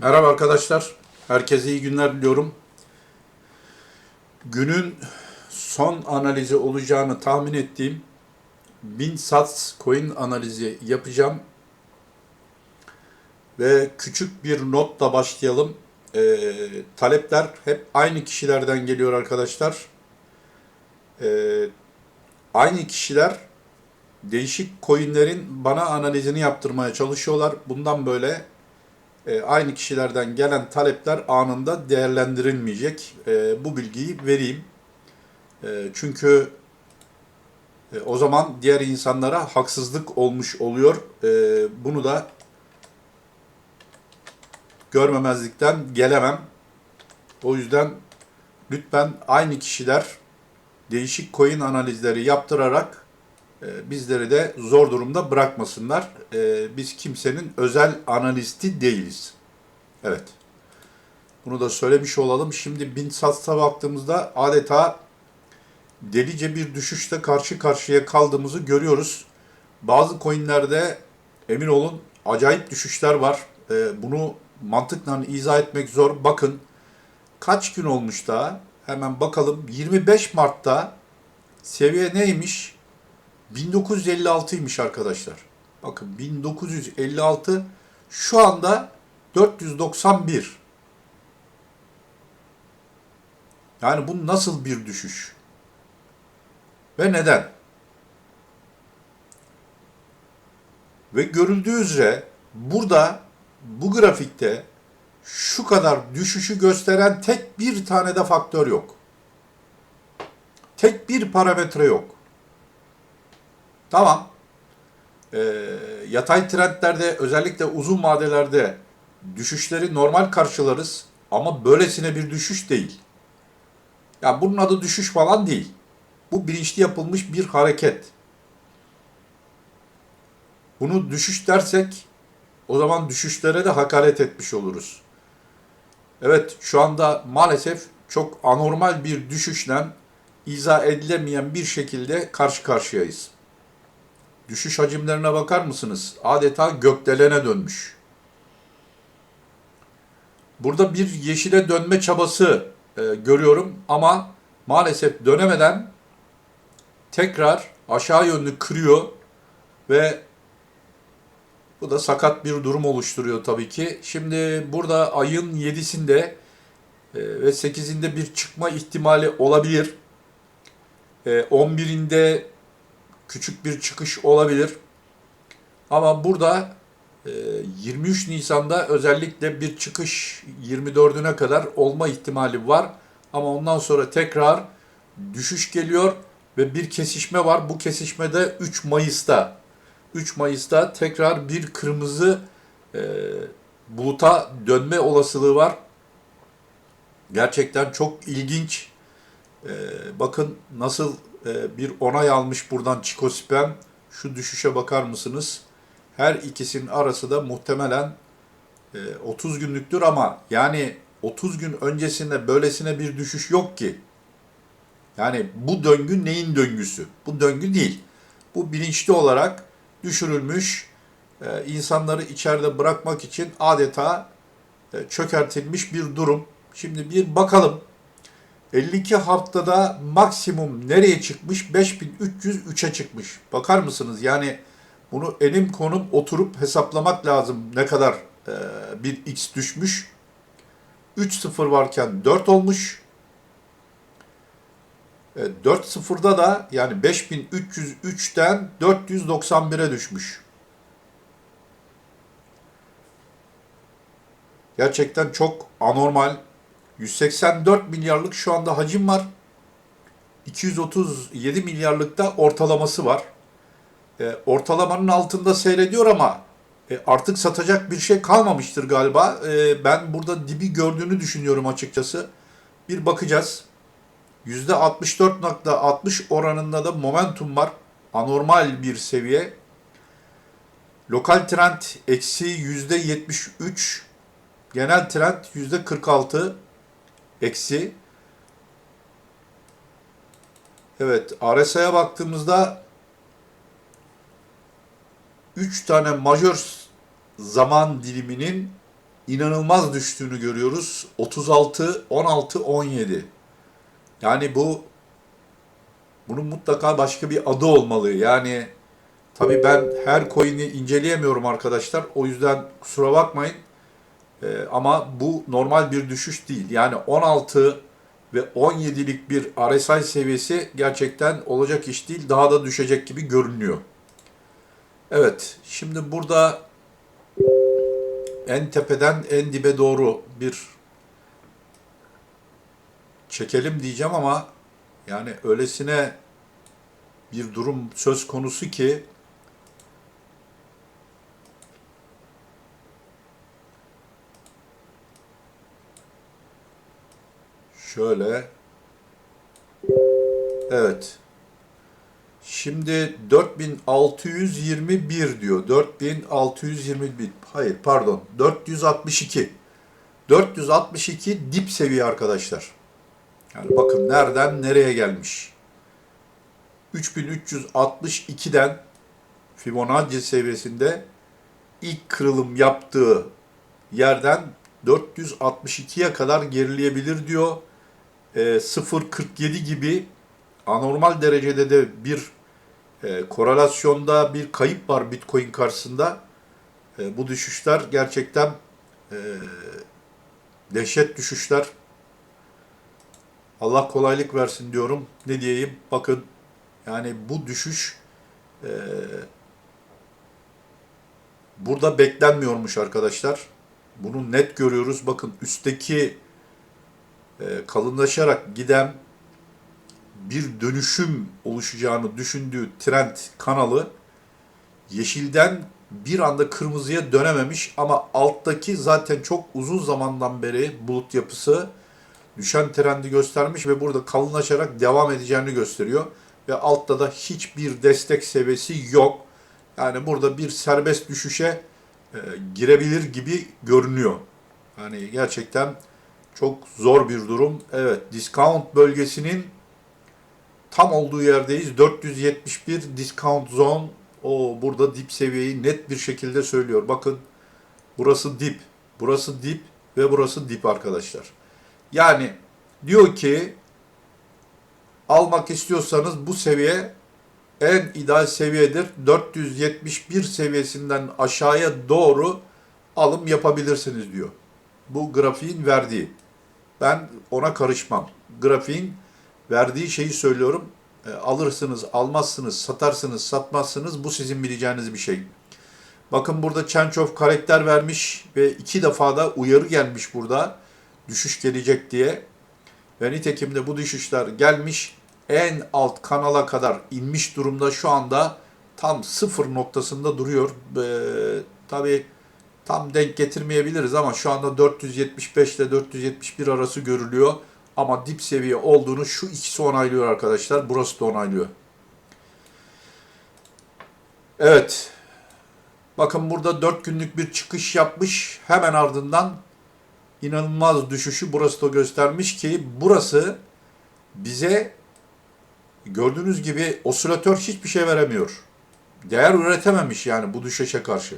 Merhaba arkadaşlar. Herkese iyi günler diliyorum. Günün son analizi olacağını tahmin ettiğim 1000 sats coin analizi yapacağım. Ve küçük bir notla başlayalım. Ee, talepler hep aynı kişilerden geliyor arkadaşlar. Ee, aynı kişiler değişik coinlerin bana analizini yaptırmaya çalışıyorlar. Bundan böyle e, aynı kişilerden gelen talepler anında değerlendirilmeyecek. E, bu bilgiyi vereyim. E, çünkü e, o zaman diğer insanlara haksızlık olmuş oluyor. E, bunu da görmemezlikten gelemem. O yüzden lütfen aynı kişiler değişik coin analizleri yaptırarak e, bizleri de zor durumda bırakmasınlar. E, Biz kimsenin özel analisti değiliz. Evet. Bunu da söylemiş olalım. Şimdi bin satsa baktığımızda adeta delice bir düşüşle karşı karşıya kaldığımızı görüyoruz. Bazı coinlerde emin olun acayip düşüşler var. E, Bunu mantıkla izah etmek zor. Bakın kaç gün olmuş daha? Hemen bakalım. 25 Mart'ta seviye neymiş? 1956'ymış arkadaşlar. Bakın 1956 şu anda 491. Yani bu nasıl bir düşüş? Ve neden? Ve görüldüğü üzere burada bu grafikte şu kadar düşüşü gösteren tek bir tane de faktör yok. Tek bir parametre yok. Tamam. Ee, yatay trendlerde özellikle uzun vadelerde düşüşleri normal karşılarız ama böylesine bir düşüş değil. Ya bunun adı düşüş falan değil. Bu bilinçli yapılmış bir hareket. Bunu düşüş dersek o zaman düşüşlere de hakaret etmiş oluruz. Evet şu anda maalesef çok anormal bir düşüşle izah edilemeyen bir şekilde karşı karşıyayız. Düşüş hacimlerine bakar mısınız? Adeta gökdelene dönmüş. Burada bir yeşile dönme çabası e, görüyorum ama maalesef dönemeden tekrar aşağı yönlü kırıyor ve bu da sakat bir durum oluşturuyor tabii ki. Şimdi burada ayın 7'sinde e, ve 8'inde bir çıkma ihtimali olabilir. E, 11'inde küçük bir çıkış olabilir. Ama burada e, 23 Nisan'da özellikle bir çıkış 24'üne kadar olma ihtimali var. Ama ondan sonra tekrar düşüş geliyor ve bir kesişme var. Bu kesişmede 3 Mayıs'ta 3 Mayıs'ta tekrar bir kırmızı e, buluta dönme olasılığı var. Gerçekten çok ilginç. E, bakın nasıl e, bir onay almış buradan Çikosipem. Şu düşüşe bakar mısınız? Her ikisinin arası da muhtemelen e, 30 günlüktür ama yani 30 gün öncesinde böylesine bir düşüş yok ki. Yani bu döngü neyin döngüsü? Bu döngü değil. Bu bilinçli olarak düşürülmüş, e, insanları içeride bırakmak için adeta e, çökertilmiş bir durum. Şimdi bir bakalım 52 haftada maksimum nereye çıkmış? 5303'e çıkmış. Bakar mısınız? Yani bunu elim konum oturup hesaplamak lazım ne kadar e, bir x düşmüş. 3-0 varken 4 olmuş. E, 4-0'da da yani 5303'ten 491'e düşmüş. Gerçekten çok anormal 184 milyarlık şu anda hacim var. 237 milyarlık da ortalaması var. E, ortalamanın altında seyrediyor ama e, artık satacak bir şey kalmamıştır galiba. E, ben burada dibi gördüğünü düşünüyorum açıkçası. Bir bakacağız. %64.60 oranında da momentum var. Anormal bir seviye. Lokal trend eksi %73. Genel trend %46 eksi. Evet RSI'ye baktığımızda 3 tane majör zaman diliminin inanılmaz düştüğünü görüyoruz. 36, 16, 17. Yani bu bunun mutlaka başka bir adı olmalı. Yani tabii ben her coin'i inceleyemiyorum arkadaşlar. O yüzden kusura bakmayın. Ee, ama bu normal bir düşüş değil. Yani 16 ve 17'lik bir RSI seviyesi gerçekten olacak iş değil. Daha da düşecek gibi görünüyor. Evet, şimdi burada en tepeden en dibe doğru bir çekelim diyeceğim ama yani öylesine bir durum söz konusu ki şöyle evet Şimdi 4621 diyor. 4621 hayır pardon 462. 462 dip seviye arkadaşlar. Yani bakın nereden nereye gelmiş. 3362'den Fibonacci seviyesinde ilk kırılım yaptığı yerden 462'ye kadar gerileyebilir diyor. E, 0.47 gibi anormal derecede de bir e, korelasyonda bir kayıp var Bitcoin karşısında. E, bu düşüşler gerçekten e, dehşet düşüşler. Allah kolaylık versin diyorum. Ne diyeyim? Bakın yani bu düşüş e, burada beklenmiyormuş arkadaşlar. Bunu net görüyoruz. Bakın üstteki kalınlaşarak giden bir dönüşüm oluşacağını düşündüğü trend kanalı yeşilden bir anda kırmızıya dönememiş ama alttaki zaten çok uzun zamandan beri bulut yapısı düşen trendi göstermiş ve burada kalınlaşarak devam edeceğini gösteriyor. Ve altta da hiçbir destek seviyesi yok. Yani burada bir serbest düşüşe e, girebilir gibi görünüyor. Yani gerçekten çok zor bir durum. Evet, discount bölgesinin tam olduğu yerdeyiz. 471 discount zone. O burada dip seviyeyi net bir şekilde söylüyor. Bakın burası dip, burası dip ve burası dip arkadaşlar. Yani diyor ki almak istiyorsanız bu seviye en ideal seviyedir. 471 seviyesinden aşağıya doğru alım yapabilirsiniz diyor. Bu grafiğin verdiği. Ben ona karışmam. Grafiğin verdiği şeyi söylüyorum. E, alırsınız, almazsınız, satarsınız, satmazsınız. Bu sizin bileceğiniz bir şey. Bakın burada of karakter vermiş ve iki defa da uyarı gelmiş burada. Düşüş gelecek diye. Ve nitekim de bu düşüşler gelmiş. En alt kanala kadar inmiş durumda şu anda tam sıfır noktasında duruyor. Ee, tabii tam denk getirmeyebiliriz ama şu anda 475 ile 471 arası görülüyor. Ama dip seviye olduğunu şu ikisi onaylıyor arkadaşlar. Burası da onaylıyor. Evet. Bakın burada 4 günlük bir çıkış yapmış. Hemen ardından inanılmaz düşüşü burası da göstermiş ki burası bize gördüğünüz gibi osilatör hiçbir şey veremiyor. Değer üretememiş yani bu düşüşe karşı.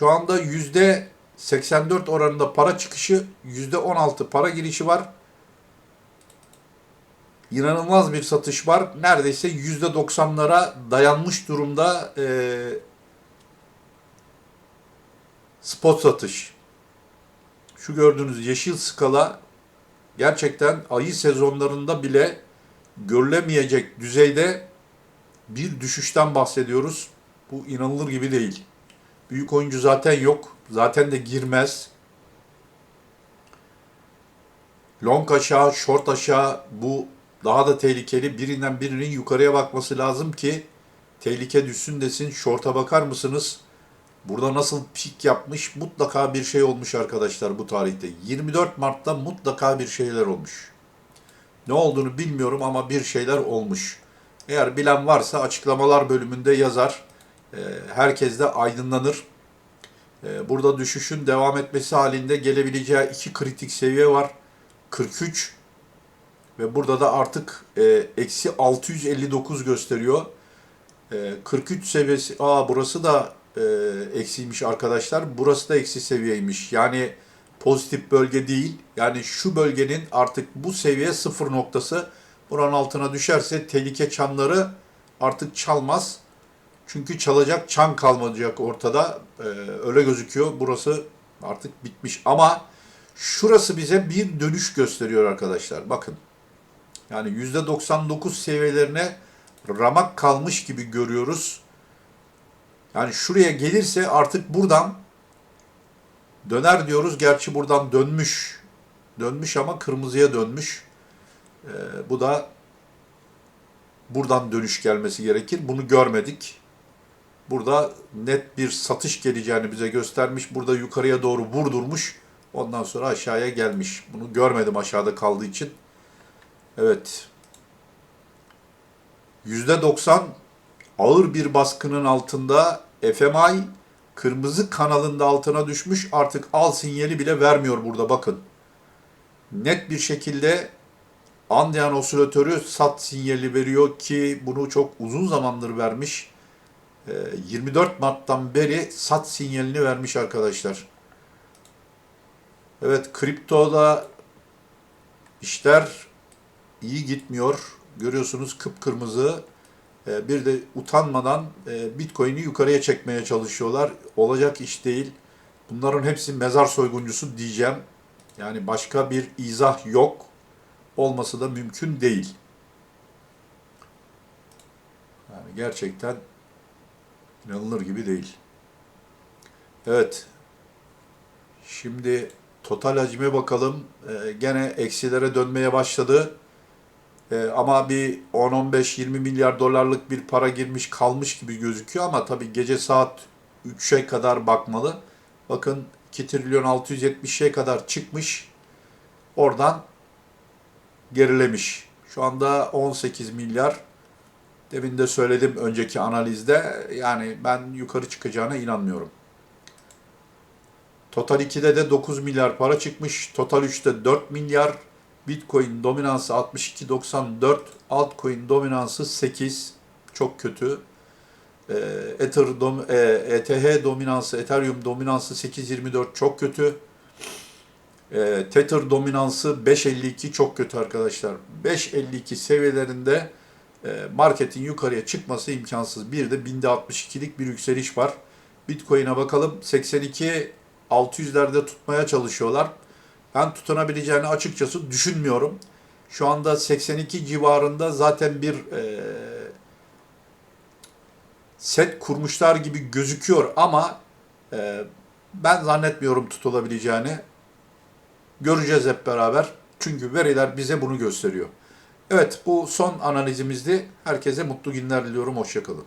Şu anda yüzde 84 oranında para çıkışı, %16 para girişi var. İnanılmaz bir satış var. Neredeyse %90'lara dayanmış durumda e, spot satış. Şu gördüğünüz yeşil skala gerçekten ayı sezonlarında bile görülemeyecek düzeyde bir düşüşten bahsediyoruz. Bu inanılır gibi değil. Büyük oyuncu zaten yok. Zaten de girmez. Long aşağı, short aşağı bu daha da tehlikeli. Birinden birinin yukarıya bakması lazım ki tehlike düşsün desin. Short'a bakar mısınız? Burada nasıl pik yapmış? Mutlaka bir şey olmuş arkadaşlar bu tarihte. 24 Mart'ta mutlaka bir şeyler olmuş. Ne olduğunu bilmiyorum ama bir şeyler olmuş. Eğer bilen varsa açıklamalar bölümünde yazar. Herkes de aydınlanır. Ee, burada düşüşün devam etmesi halinde gelebileceği iki kritik seviye var. 43 ve burada da artık e, eksi 659 gösteriyor. E, 43 seviyesi, aa burası da e, eksiymiş arkadaşlar. Burası da eksi seviyeymiş. Yani pozitif bölge değil. Yani şu bölgenin artık bu seviye sıfır noktası. Buranın altına düşerse tehlike çanları artık çalmaz. Çünkü çalacak çan kalmayacak ortada. Ee, öyle gözüküyor. Burası artık bitmiş. Ama şurası bize bir dönüş gösteriyor arkadaşlar. Bakın. Yani %99 seviyelerine ramak kalmış gibi görüyoruz. Yani şuraya gelirse artık buradan döner diyoruz. Gerçi buradan dönmüş. Dönmüş ama kırmızıya dönmüş. Ee, bu da buradan dönüş gelmesi gerekir. Bunu görmedik. Burada net bir satış geleceğini bize göstermiş. Burada yukarıya doğru vurdurmuş. Ondan sonra aşağıya gelmiş. Bunu görmedim aşağıda kaldığı için. Evet. %90 ağır bir baskının altında FMI kırmızı kanalında altına düşmüş. Artık al sinyali bile vermiyor burada bakın. Net bir şekilde Andean osilatörü sat sinyali veriyor ki bunu çok uzun zamandır vermiş. Ee, 24 Mart'tan beri sat sinyalini vermiş arkadaşlar. Evet kriptoda işler iyi gitmiyor. Görüyorsunuz kıpkırmızı. Ee, Bir de utanmadan e, Bitcoin'i yukarıya çekmeye çalışıyorlar. Olacak iş değil. Bunların hepsi mezar soyguncusu diyeceğim. Yani başka bir izah yok. Olması da mümkün değil. Yani gerçekten inanılır gibi değil. Evet. Şimdi total hacme bakalım. Ee, gene eksilere dönmeye başladı. Ee, ama bir 10-15-20 milyar dolarlık bir para girmiş kalmış gibi gözüküyor ama tabii gece saat 3'e kadar bakmalı. Bakın 2 trilyon 670'e kadar çıkmış. Oradan gerilemiş. Şu anda 18 milyar. Demin de söyledim önceki analizde. Yani ben yukarı çıkacağına inanmıyorum. Total 2'de de 9 milyar para çıkmış. Total 3'te 4 milyar. Bitcoin dominansı 62.94. Altcoin dominansı 8. Çok kötü. Ee, Ether dom, e, ETH dominansı, Ethereum dominansı 8.24 çok kötü. E, Tether dominansı 5.52 çok kötü arkadaşlar. 5.52 seviyelerinde e, marketin yukarıya çıkması imkansız. Bir de binde 62'lik bir yükseliş var. Bitcoin'e bakalım 82 600'lerde tutmaya çalışıyorlar. Ben tutunabileceğini açıkçası düşünmüyorum. Şu anda 82 civarında zaten bir e, set kurmuşlar gibi gözüküyor ama e, ben zannetmiyorum tutulabileceğini. Göreceğiz hep beraber. Çünkü veriler bize bunu gösteriyor. Evet bu son analizimizdi. Herkese mutlu günler diliyorum. Hoşçakalın.